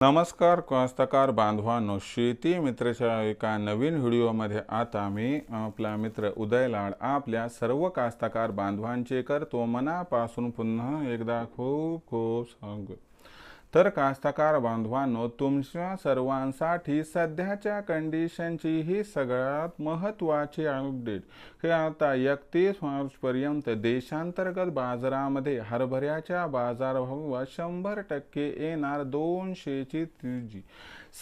नमस्कार कास्तकार बांधवांनो शेती मित्रच्या एका नवीन व्हिडिओमध्ये आता मी आपला मित्र उदय लाड आपल्या सर्व कास्तकार बांधवांचे करतो. मनापासून पुन्हा एकदा खूप खूप सांग तर कास्तकार बांधवांनो तुमच्या सर्वांसाठी सध्याच्या कंडिशनची ही सगळ्यात महत्त्वाची अपडेट हे आता एकतीस मार्चपर्यंत देशांतर्गत बाजारामध्ये हरभऱ्याच्या बाजारभावात शंभर टक्के येणार दोनशेची तेजी.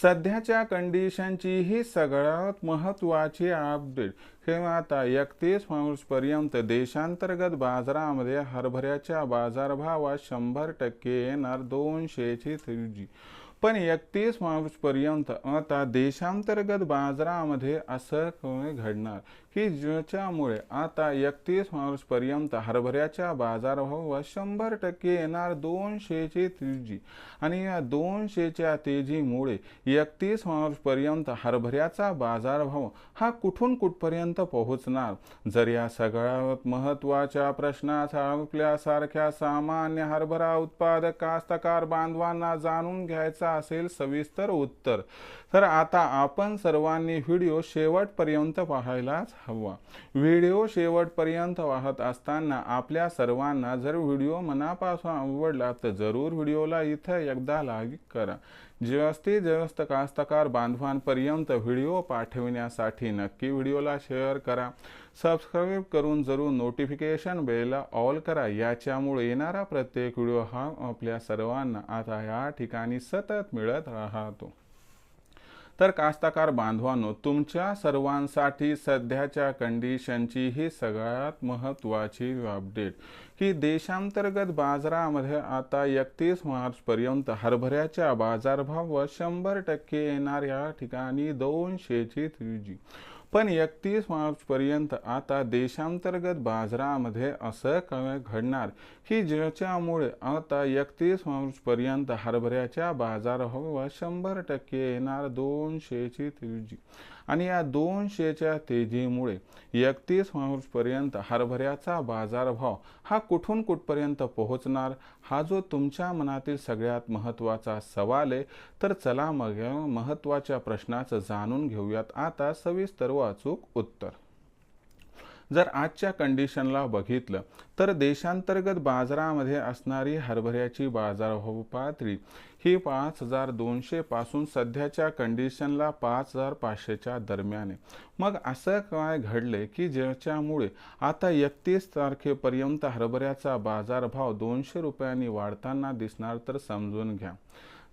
सध्याच्या कंडिशनची ही सगळ्यात महत्त्वाची अपडेट हे आता एकतीस मार्चपर्यंत देशांतर्गत बाजारामध्ये हरभऱ्याच्या बाजारभावात शंभर टक्के येणार दोनशे दोनशेची तेजी पण एकतीस मार्चपर्यंत आता देशांतर्गत बाजारामध्ये असं घडणार. की ज्याच्यामुळे आता एकतीस मार्चपर्यंत हरभऱ्याच्या बाजारभावावर शंभर टक्के येणार दोनशेची तेजी. आणि या दोनशेच्या तेजीमुळे एकतीस मार्चपर्यंत हरभऱ्याचा बाजारभाव हा कुठून कुठपर्यंत पोहोचणार? जर या सगळ्यात महत्त्वाच्या प्रश्नाचा आपल्यासारख्या सामान्य हरभरा उत्पादक कास्तकार बांधवांना जाणून घ्यायचा असेल सविस्तर उत्तर. तर आता आपण सर्वांनी व्हिडिओ शेवटपर्यंत पाहायलाच हवा. व्हिडिओ शेवटपर्यंत पाहत असताना आपल्या सर्वांना जर व्हिडिओ मनापासून आवडला तर जरूर व्हिडिओला इथं एकदा लाईक करा. जास्तीत जास्त कास्तकार बांधवांपर्यंत व्हिडिओ पाठविण्यासाठी नक्की व्हिडिओला शेअर करा. सबस्क्राईब करून जरूर नोटिफिकेशन बेलला ऑल करा. याच्यामुळे येणारा प्रत्येक व्हिडिओ हा आपल्या सर्वांना आता या ठिकाणी सतत मिळत राहतो. तर कास्तकार बांधवांनो तुमच्या सर्वांसाठी सध्याच्या कंडिशनची ही सगळ्यात महत्त्वाची अपडेट की देशांतर्गत बाजारामध्ये आता एकतीस मार्चपर्यंत हरभऱ्याच्या बाजारभाव शंभर टक्के येणार या ठिकाणी दोनशेची थ्री जी पण एकतीस मार्चपर्यंत आता देशांतर्गत बाजारामध्ये असं काय घडणार. की ज्याच्यामुळे आता एकतीस मार्चपर्यंत हरभऱ्याच्या बाजारभावात शंभर टक्के येणार दोनशेची त्रिजी आणि या दोनशेच्या तेजीमुळे एकतीस मार्चपर्यंत हरभऱ्याचा बाजारभाव हा कुठून कुठपर्यंत पोहोचणार? हा जो तुमच्या मनातील सगळ्यात महत्त्वाचा सवाल आहे तर चला मग महत्त्वाच्या प्रश्नाचं जाणून घेऊयात. आता सविस्तर व अचूक उत्तर. जर आजच्या कंडिशनला बघितलं तर देशांतर्गत बाजारामध्ये असणारी हरभऱ्याची बाजारभाव पातळी ही पाच हजार दोनशे पासून सध्याच्या कंडिशनला पाच हजार पाचशेच्या दरम्यान आहे. मग असं काय घडले की ज्याच्यामुळे आता एकतीस तारखेपर्यंत हरभऱ्याचा बाजारभाव दोनशे रुपयांनी वाढताना दिसणार तर समजून घ्या.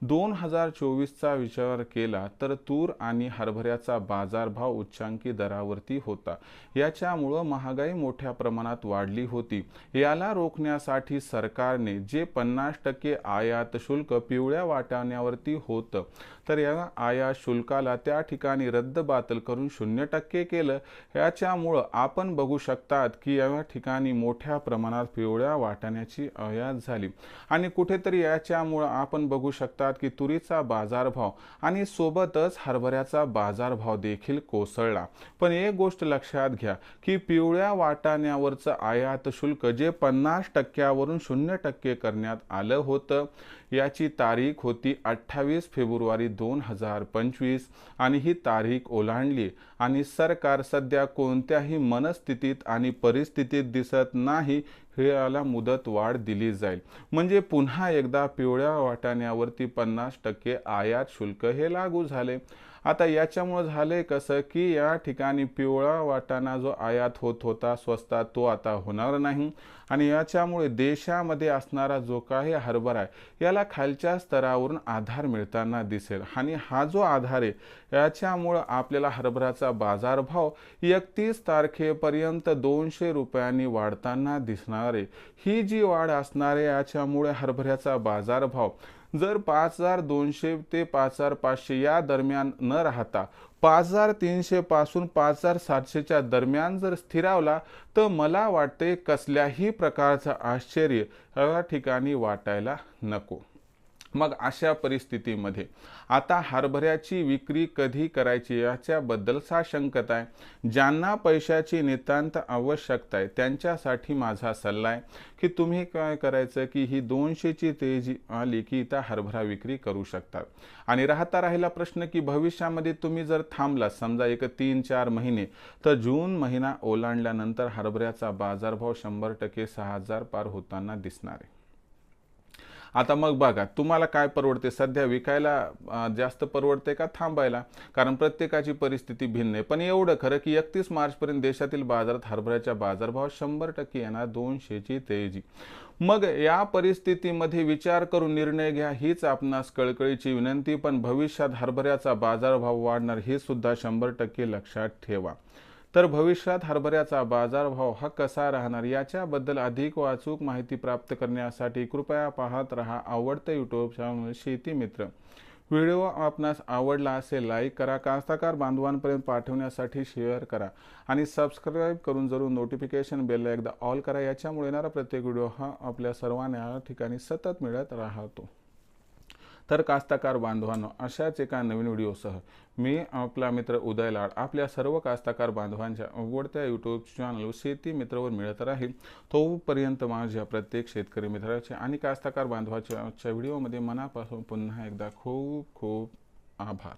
दोन हजार चोवीसचा विचार केला तर तूर आणि हरभऱ्याचा बाजारभाव उच्चांकी दरावरती होता. याच्यामुळं महागाई मोठ्या प्रमाणात वाढली होती. याला रोखण्यासाठी सरकारने जे पन्नास टक्के आयात शुल्क पिवळ्या वाटाण्यावरती होतं तर या आयात शुल्काला त्या ठिकाणी रद्द बातल करून शून्य टक्के केलं. याच्यामुळं आपण बघू शकतात की या ठिकाणी मोठ्या प्रमाणात पिवळ्या वाटाण्याची आयात झाली. आणि कुठेतरी याच्यामुळं आपण बघू शकता शकतात की तुरीचा बाजारभाव आणि सोबतच हरभऱ्याचा बाजारभाव देखील कोसळला. पण एक गोष्ट लक्षात घ्या की पिवळ्या वाटाण्यावरचं आयात शुल्क जे पन्नास टक्क्यावरून शून्य टक्के करण्यात आलं होतं याची तारीख होती अठ्ठावीस फेब्रुवारी दोन हजार पंचवीस आणि ही तारीख ओलांडली आणि सरकार सध्या कोणत्याही मनस्थितीत आणि परिस्थितीत दिसत नाही हे याला मुदत वाढ दिली जाईल. म्हणजे पुन्हा एकदा पिवळ्या वाटाण्यावरती पन्नास टक्के आयात शुल्क हे लागू झाले. आता याच्यामुळं झालंय कसं की या ठिकाणी पिवळा वाटाणा जो आयात होत होता स्वस्तात तो आता होणार नाही. आणि याच्यामुळे देशामध्ये असणारा जो काही हरभरा आहे याला खालच्या स्तरावरून आधार मिळताना दिसेल. आणि हा जो आधार आहे याच्यामुळं आपल्याला हरभऱ्याचा बाजारभाव एकतीस तारखेपर्यंत दोनशे रुपयांनी वाढताना दिसणार आहे. ही जी वाढ असणार आहे याच्यामुळे हरभऱ्याचा बाजारभाव जर पाच हजार दोनशे ते पाच हजार पाचशे या दरम्यान न राहता पाच हजार तीनशे पासून पाच हजार सातशेच्या दरम्यान जर स्थिरावला तर मला वाटते कसल्याही प्रकारचं आश्चर्य या ठिकाणी वाटायला नको. मग अशा परिस्थितीमध्ये आता हरभऱ्याची विक्री कधी करायची याच्याबद्दल साशंकता आहे. ज्यांना पैशाची नितांत आवश्यकता आहे त्यांच्यासाठी माझा सल्ला आहे की तुम्ही काय करायचं की ही दोनशेची तेजी आली की इथं हरभरा विक्री करू शकता. आणि राहता राहिला प्रश्न की भविष्यामध्ये तुम्ही जर थांबला समजा एक तीन चार महिने तर जून महिना ओलांडल्यानंतर हरभऱ्याचा बाजारभाव शंभर टक्के सहा हजार पार होताना दिसणार आहे. आता मग बघा तुम्हाला काय परवडते? सध्या विकायला जास्त परवडते का थांबायला? कारण प्रत्येकाची परिस्थिती भिन्न आहे. पण एवढं खरं की एकतीस मार्चपर्यंत देशातील बाजारात हरभऱ्याच्या बाजारभाव शंभर टक्के येणार दोनशेची तेजी. मग या परिस्थितीमध्ये विचार करून निर्णय घ्या हीच आपणास कळकळीची विनंती. पण भविष्यात हरभऱ्याचा बाजारभाव वाढणार हे सुद्धा शंभर टक्के लक्षात ठेवा. तर भविष्यात हरभऱ्याचा बाजारभाव हा कसा राहणार याच्याबद्दल अधिक वाचूक माहिती प्राप्त करण्यासाठी कृपया पाहत रहा आवडतं यूट्यूब चॅनल शेती मित्र. व्हिडिओ आपणास आवडला असेल लाईक करा. कास्ताकार बांधवांपर्यंत पाठवण्यासाठी शेअर करा. आणि सबस्क्राईब करून जरूर नोटिफिकेशन बेलला एकदा ऑल करा. याच्यामुळे येणारा प्रत्येक व्हिडिओ हा आपल्या सर्वांना या ठिकाणी सतत मिळत राहतो. तर कास्ताकार बांधवांनो अशाच एका नवीन व्हिडिओसह मी आपला मित्र उदय लाड आपल्या सर्व कास्ताकार बांधवांच्या आवडत्या यूट्यूब चॅनल शेती मित्रवर मिळत राहील. तोपर्यंत माझ्या प्रत्येक शेतकरी मित्राचे आणि कास्ताकार बांधवाच्या व्हिडिओमध्ये मनापासून पुन्हा एकदा खूप खूप आभार.